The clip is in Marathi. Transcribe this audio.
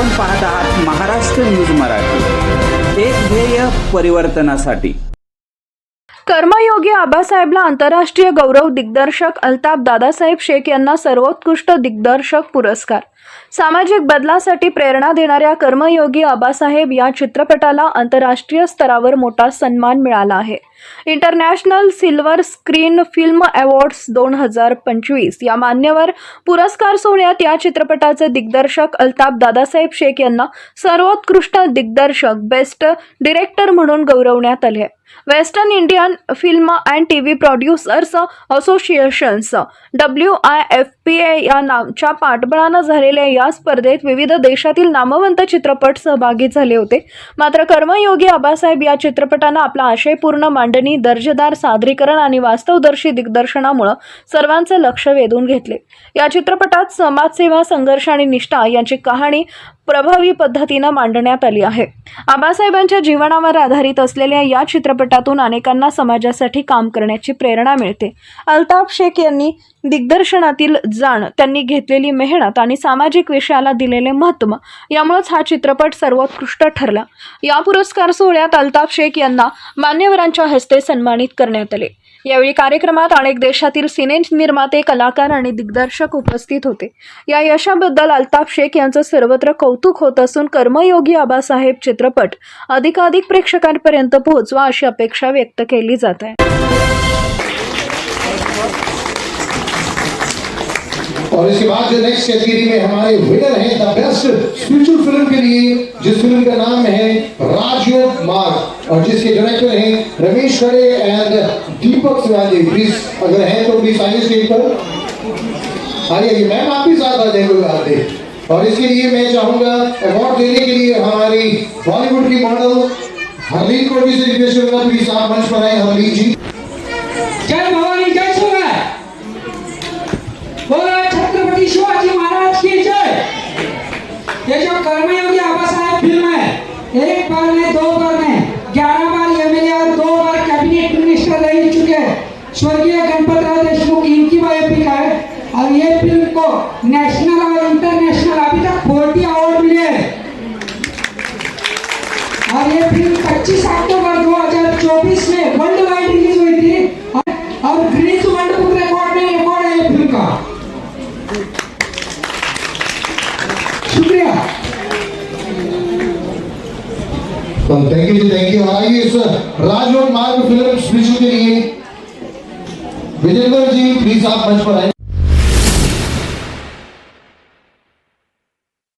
आपण पाहत आहात महाराष्ट्र न्यूज मराठी. एक ध्येय परिवर्तनासाठी. कर्मयोगी आबासाहेबला आंतरराष्ट्रीय गौरव दिग्दर्शक अल्ताफ दादासाहेब शेख यांना सर्वोत्कृष्ट दिग्दर्शक पुरस्कार. सामाजिक बदलासाठी प्रेरणा देणाऱ्या कर्मयोगी आबासाहेब या चित्रपटाला आंतरराष्ट्रीय स्तरावर मोठा सन्मान मिळाला आहे. International silver screen film awards दोन हजार पंचवीस. या मान्यवर पुरस्कार सोहळ्यात या चित्रपटाचे दिग्दर्शक अल्ताफ दादासाहेब शेख यांना सर्वोत्कृष्ट दिग्दर्शक बेस्ट डिरेक्टर म्हणून गौरवण्यात आले. Western Indian film and T V producers associations W I F P A या नामच्या पाठबळानं झालेल्या या स्पर्धेत विविध देशातील नामवंत चित्रपट सहभागी झाले होते. मात्र कर्मयोगी आबासाहेब या चित्रपटानं आपला आशयपूर्ण मांडणी दर्जेदार सादरीकरण आणि वास्तवदर्शी दिग्दर्शनामुळं सर्वांचं लक्ष वेधून घेतले. या चित्रपटात समाजसेवा संघर्ष आणि निष्ठा यांची कहाणी प्रभावी पद्धतीनं मांडण्यात आली आहे. आबासाहेबांच्या जीवनावर आधारित असलेल्या या चित्रपटातून अनेकांना समाजासाठी काम करण्याची प्रेरणा मिळते. अल्ताफ शेख यांनी दिग्दर्शनातील जाण त्यांनी घेतलेली मेहनत आणि सामाजिक विषयाला दिलेले महत्त्व यामुळेच हा चित्रपट सर्वोत्कृष्ट ठरला. या पुरस्कार सोहळ्यात अल्ताफ शेख यांना मान्यवरांच्या हस्ते सन्मानित करण्यात आले. यावेळी कार्यक्रमात अनेक देशातील सिने निर्माते कलाकार आणि दिग्दर्शक उपस्थित होते. या यशाबद्दल अल्ताफ शेख यांचं सर्वत्र कौतुक होत असून कर्मयोगी आबासाहेब चित्रपट अधिकाधिक प्रेक्षकांपर्यंत पोहोचवा अशी अपेक्षा व्यक्त केली जात आहे. और इसके बाद जो नेक्स्ट कैटेगरी में हमारे विनर हैं द बेस्ट स्पिरिचुअल फ़िल्म के लिए, जिस फ़िल्म का नाम है राजयोग मार्ग, और जिसके डायरेक्टर हैं रमेश खड़े एंड दीपक शिवाजी प्लीज़ अगर हैं तो प्लीज़ आइए स्टेज पर। आइए, मैम, आप भी साथ आ जाए, कोई बात नहीं। और इसके लिए मैं चाहूँगा अवार्ड देने के लिए हमारी बॉलीवुड की मॉडल हरलीन को भी से रिक्वेस्ट करूँगा प्लीज़ आप मंच पर आए हरलीन जी। जय भवानी, जय शिवराय। बोला छत्रपति शिवाजी महाराज की जय। ये जो कर्मयोगी आबासाहेब फ़िल्म है, एक बार में, दो बार में, ग्यारह बार एमएलए और दो बार कैबिनेट मिनिस्टर रह चुके हैं। स्वर्गीय गणपत राव देशमुख, इनकी बायोपिक है। और ये फ़िल्म को नेशनल और इंटरनेशनल अभी तक फोर्टी अवार्ड मिले और ये फ़िल्म 25 अक्टूबर 2024 में वर्ल्ड वाइड रिलीज़ हुई थी। और- ग्रीनिच वर्ल्ड बुक रिकॉर्ड में रिकॉर्ड है ये फ़िल्म का। शुक्रिया। तो thank you ji thank you आइए इस राजयोग मार्ग फ़िल्म स्पेशल के लिए। विजेंद्र जी प्लीज़ आप मंच पर आए